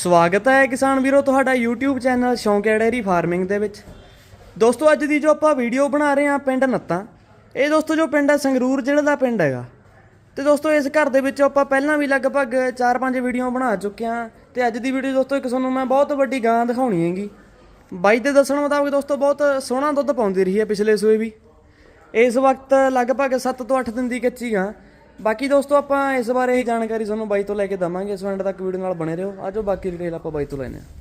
ਸਵਾਗਤ ਹੈ ਕਿਸਾਨ ਵੀਰੋ, ਤੁਹਾਡਾ YouTube ਚੈਨਲ ਸ਼ੌਂਕਿਆ ਡੈਰੀ ਫਾਰਮਿੰਗ ਦੇ ਵਿੱਚ। ਦੋਸਤੋ, ਅੱਜ ਦੀ ਜੋ ਆਪਾਂ ਵੀਡੀਓ ਬਣਾ ਰਹੇ ਹਾਂ ਪਿੰਡ ਨੱਤਾਂ, ਇਹ ਦੋਸਤੋ ਜੋ ਪਿੰਡ ਹੈ, ਸੰਗਰੂਰ ਜ਼ਿਲ੍ਹੇ ਦਾ ਪਿੰਡ ਹੈਗਾ। ਤੇ ਦੋਸਤੋ, ਇਸ ਘਰ ਦੇ ਵਿੱਚ ਆਪਾਂ ਪਹਿਲਾਂ ਵੀ ਲਗਭਗ 4-5 ਵੀਡੀਓ ਬਣਾ ਚੁੱਕੇ ਹਾਂ ਤੇ ਅੱਜ ਦੀ ਵੀਡੀਓ ਦੋਸਤੋ, ਇੱਕ ਤੁਹਾਨੂੰ ਮੈਂ ਬਹੁਤ ਵੱਡੀ ਗਾਂ ਦਿਖਾਉਣੀ ਹੈਗੀ। ਬਾਈ ਦੇ ਦੱਸਣ ਮੁਤਾਬਕ ਦੋਸਤੋ, ਬਹੁਤ ਸੋਹਣਾ ਦੁੱਧ ਪਾਉਂਦੀ ਰਹੀ ਹੈ ਪਿਛਲੇ ਸੂਏ ਵੀ। ਇਸ ਵਕਤ ਲਗਭਗ 7 ਤੋਂ 8 ਦਿਨ ਦੀ ਕੱਚੀ ਗਾਂ। ਬਾਕੀ ਦੋਸਤੋ, ਆਪਾਂ ਇਸ ਬਾਰੇ ਹੀ ਜਾਣਕਾਰੀ ਤੁਹਾਨੂੰ ਬਾਈ ਤੋਂ ਲੈ ਕੇ ਦਵਾਂਗੇ। ਇਸ ਐਂਡ ਤੱਕ ਵੀਡੀਓ ਨਾਲ ਬਣੇ ਰਹੋ। ਆਜੋ ਬਾਕੀ ਡਿਟੇਲ ਆਪਾਂ ਬਾਈ ਤੋਂ ਲੈਣੇ ਆ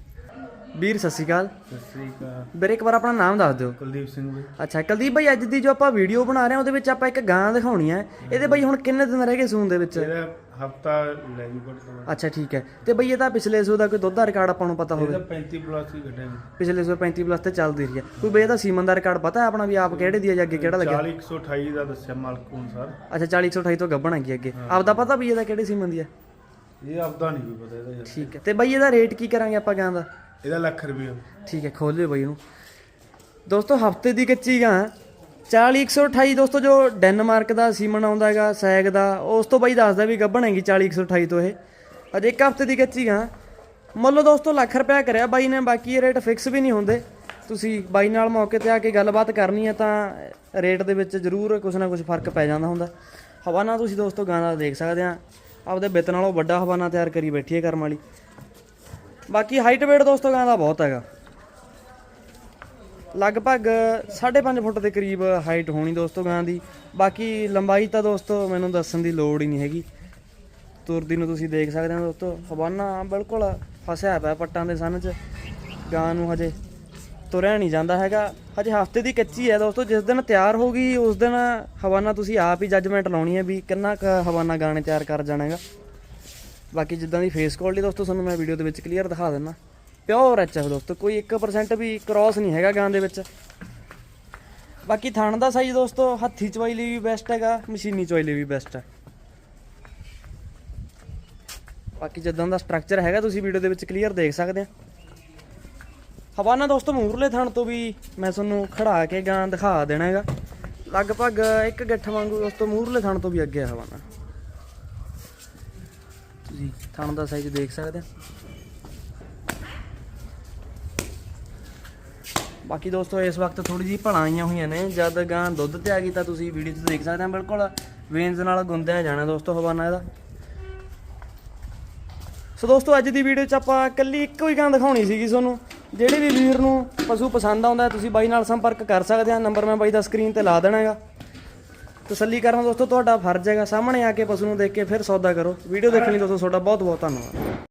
ਵੀਰ ਸਤਿ ਸ਼੍ਰੀ ਅਕਾਲ। ਸਤਿ ਸ੍ਰੀ ਅਕਾਲ। ਵੀਰੇ ਇੱਕ ਵਾਰ ਆਪਣਾ ਨਾਮ ਦੱਸ ਦਿਓ। ਕੁਲਦੀਪ ਸਿੰਘ ਜੀ ਅੱਛਾ ਕੁਲਦੀਪ ਭਾਈ ਅੱਜ ਦੀ ਜੋ ਆਪਾਂ ਵੀਡੀਓ ਬਣਾ ਰਹੇ ਹਾਂ ਉਹਦੇ ਵਿੱਚ ਆਪਾਂ ਇੱਕ ਗਾਂ ਦਿਖਾਉਣੀ ਹੈ। ਇਹਦੇ ਬਾਈ ਹੁਣ ਕਿੰਨੇ ਦਿਨ ਰਹਿ ਗਏ ਸੂਣ ਦੇ ਵਿੱਚ? ਇਹਦਾ ਹਫਤਾ ਲੈ ਜੂ ਘੱਟ ਤੋਂ ਘੱਟ। ਅੱਛਾ ਠੀਕ ਹੈ। ਤੇ ਬਈ ਇਹਦਾ ਪਿਛਲੇ ਸੂ ਦਾ ਕੋਈ ਦੁੱਧ ਦਾ ਰਿਕਾਰਡ ਆਪਾਂ ਨੂੰ ਪਤਾ ਹੋਵੇ? ਇਹਦਾ 35 ਪਲੱਸ ਹੀ ਕੱਢਿਆ ਪਿਛਲੇ ਸੂ 35 ਪਲੱਸ ਤੇ ਚੱਲਦੀ ਰਹੀ ਹੈ। ਕੋਈ ਬਈ ਇਹਦਾ ਸੀਮਨ ਦਾ ਰਿਕਾਰਡ ਪਤਾ ਹੈ ਆਪਣਾ ਵੀ ਆਪ ਕਿਹੜੇ ਦੀ ਹੈ ਜਾਂ ਅੱਗੇ ਕਿਹੜਾ ਲੱਗਿਆ? 4128 ਦਾ ਦੱਸਿਆ ਮਾਲਕ ਅਨੁਸਾਰ ਅੱਛਾ 4128 ਤੋਂ ਗੱਬਣ ਹੈਗੀ ਅੱਗੇ। ਆਪਦਾ ਪਤਾ ਵੀ ਇਹਦਾ ਕਿਹੜੇ ਸੀਮਨ ਦੀ ਹੈ? ਇਹ ਆਪਦਾ ਨਹੀਂ ਕੋਈ ਪਤਾ ਇਹਦਾ ਯਾਰ। ਠੀਕ ਹੈ। ਤੇ ਬਈ ਇਹਦਾ ਰੇਟ ਕੀ ਕਰਾਂਗੇ ਆਪਾਂ ਗਾਂ ਦਾ? ਇਹਦਾ ਲੱਖ ਰੁਪਏ। ਠੀਕ ਹੈ, ਖੋਲ ਲਿਓ ਬਾਈ ਇਹਨੂੰ। ਦੋਸਤੋ, ਹਫ਼ਤੇ ਦੀ ਕੱਚੀ ਗਾਂ 40128 ਦੋਸਤੋ, ਜੋ ਡੈਨਮਾਰਕ ਦਾ ਸੀਮਨ ਆਉਂਦਾ ਹੈਗਾ, ਸੈਗ ਦਾ, ਉਸ ਤੋਂ ਬਾਈ ਦੱਸਦਾ ਵੀ ਗੱਭਣ ਹੈਗੀ 40128 ਤੋਂ ਇਹ। ਅਜੇ ਇੱਕ ਹਫ਼ਤੇ ਦੀ ਕੱਚੀ ਗਾਂ। ਮੰਨ ਲਓ ਦੋਸਤੋ, ਲੱਖ ਰੁਪਇਆ ਕਰਿਆ ਬਾਈ ਨੇ, ਬਾਕੀ ਇਹ ਰੇਟ ਫਿਕਸ ਵੀ ਨਹੀਂ ਹੁੰਦੇ। ਤੁਸੀਂ ਬਾਈ ਨਾਲ ਮੌਕੇ ਤੇ ਆ ਕੇ ਗੱਲਬਾਤ ਕਰਨੀ ਹੈ ਤਾਂ ਰੇਟ ਦੇ ਵਿੱਚ ਜ਼ਰੂਰ ਕੁਝ ਨਾ ਕੁਝ ਫ਼ਰਕ ਪੈ ਜਾਂਦਾ ਹੁੰਦਾ। ਹਵਾਨਾ ਤੁਸੀਂ ਦੋਸਤੋ ਗਾਂ ਦਾ ਦੇਖ ਸਕਦੇ ਆ। ਆਪਦੇ ਬਿੱਤ ਨਾਲੋਂ ਵੱਡਾ ਹਵਾਨਾ ਤਿਆਰ ਕਰੀ ਬੈਠੀ ਹੈ ਕਰਮ ਵਾਲੀ। ਬਾਕੀ ਹਾਈਟ weight ਦੋਸਤੋ ਗਾਂ ਦਾ ਬਹੁਤ ਹੈਗਾ। ਲਗਭਗ 5.5 ਫੁੱਟ ਦੇ ਕਰੀਬ ਹਾਈਟ ਹੋਣੀ ਦੋਸਤੋ ਗਾਂ ਦੀ। ਬਾਕੀ ਲੰਬਾਈ ਤਾਂ ਦੋਸਤੋ ਮੈਨੂੰ ਦੱਸਣ ਦੀ ਲੋੜ ਹੀ ਨਹੀਂ ਹੈਗੀ। ਤੁਰਦੀ ਨੂੰ ਤੁਸੀਂ ਦੇਖ ਸਕਦੇ ਹੋ ਦੋਸਤੋ, ਹਵਾਨਾ ਬਿਲਕੁਲ ਫਸਿਆ ਪਿਆ ਪੱਟਾਂ ਦੇ ਸਨ 'ਚ। ਗਾਂ ਨੂੰ ਹਜੇ ਤੁਰਿਆ ਨਹੀਂ ਜਾਂਦਾ ਹੈਗਾ। ਹਜੇ ਹਫ਼ਤੇ ਦੀ ਕੱਚੀ ਹੈ ਦੋਸਤੋ, ਜਿਸ ਦਿਨ ਤਿਆਰ ਹੋ ਗਈ, ਉਸ ਦਿਨ ਹਵਾਨਾ ਤੁਸੀਂ ਆਪ ਹੀ ਜੱਜਮੈਂਟ ਲਾਉਣੀ ਹੈ ਵੀ ਕਿੰਨਾ ਕੁ ਹਵਾਨਾ ਗਾਣੇ ਤਿਆਰ ਕਰ ਜਾਣਾ ਹੈਗਾ। ਬਾਕੀ ਜਿੱਦਾਂ ਦੀ ਫੇਸ ਕੁਆਲਿਟੀ ਦੋਸਤੋ ਤੁਹਾਨੂੰ ਮੈਂ ਵੀਡੀਓ ਦੇ ਵਿੱਚ ਕਲੀਅਰ ਦਿਖਾ ਦਿੰਦਾ ਪਿਓਰ ਐਚਐਫ ਦੋਸਤੋ, ਕੋਈ 1% ਵੀ ਕ੍ਰਾਸ ਨਹੀਂ ਹੈਗਾ ਗਾਂ ਦੇ ਵਿੱਚ। ਬਾਕੀ ਥਣ ਦਾ ਸਾਈਜ਼ ਦੋਸਤੋ, ਹੱਥੀ ਚਵਾਈ ਲਈ ਵੀ ਬੈਸਟ ਹੈਗਾ, ਮਸ਼ੀਨੀ ਚਵਾਈ ਲਈ ਵੀ ਬੈਸਟ ਹੈ। ਬਾਕੀ ਜਿੱਦਾਂ ਦਾ ਸਟਰਕਚਰ ਹੈਗਾ, ਤੁਸੀਂ ਵੀਡੀਓ ਦੇ ਵਿੱਚ ਕਲੀਅਰ ਦੇਖ ਸਕਦੇ ਆ। ਹਵਾਨਾ ਦੋਸਤੋ ਮੂਰਲੇ ਥਣ ਤੋਂ ਵੀ ਮੈਂ ਤੁਹਾਨੂੰ ਖੜਾ ਕੇ ਗਾਂ ਦਿਖਾ ਦੇਣਾ ਹੈਗਾ। ਲਗਭਗ ਇੱਕ ਗਿੱਠ ਵਾਂਗੂ ਦੋਸਤੋ ਮੂਰਲੇ ਥਣ ਤੋਂ ਵੀ ਅੱਗੇ ਹਵਾਨਾ ਤੁਸੀਂ ਥਣ ਦਾ ਸਾਈਜ਼ ਦੇਖ ਸਕਦੇ ਆ ਬਾਕੀ ਦੋਸਤੋ, ਇਸ ਵਕਤ ਥੋੜੀ ਜਿਹੀ ਭਲਾਂ ਆਈਆਂ ਹੋਈਆਂ ਨੇ। ਜਦ ਗਾਂ ਦੁੱਧ ਤੇ ਆ ਗਈ ਤਾਂ ਤੁਸੀਂ ਵੀਡੀਓ 'ਚ ਦੇਖ ਸਕਦੇ ਆ ਬਿਲਕੁਲ ਵੇਨਸ ਨਾਲ ਗੁੰਦਿਆ ਜਾਣਾ ਦੋਸਤੋ ਹਵਾਨਾ ਇਹਦਾ। ਸੋ ਦੋਸਤੋ, ਅੱਜ ਦੀ ਵੀਡੀਓ 'ਚ ਆਪਾਂ ਇਕੱਲੀ ਇੱਕੋ ਹੀ ਗਾਂ ਦਿਖਾਉਣੀ ਸੀਗੀ ਤੁਹਾਨੂੰ, ਜਿਹੜੇ ਵੀ ਵੀਰ ਨੂੰ ਪਸ਼ੂ ਪਸੰਦ ਆਉਂਦਾ ਤੁਸੀਂ ਬਾਈ ਨਾਲ ਸੰਪਰਕ ਕਰ ਸਕਦੇ ਆ ਨੰਬਰ ਮੈਂ ਬਾਈ ਦਾ ਸਕਰੀਨ ਤੇ ਲਾ ਦੇਣਾ ਹੈਗਾ ਤਸੱਲੀ ਕਰਨਾ ਦੋਸਤੋ, ਤੁਹਾਡਾ ਫਰਜ਼ ਹੈਗਾ ਸਾਹਮਣੇ ਆ ਕੇ ਪਸ਼ੂ ਨੂੰ ਦੇਖ ਕੇ ਫਿਰ ਸੌਦਾ ਕਰੋ। ਵੀਡੀਓ ਦੇਖਣ ਲਈ ਦੋਸਤੋ, ਤੁਹਾਡਾ ਬਹੁਤ ਬਹੁਤ ਧੰਨਵਾਦ।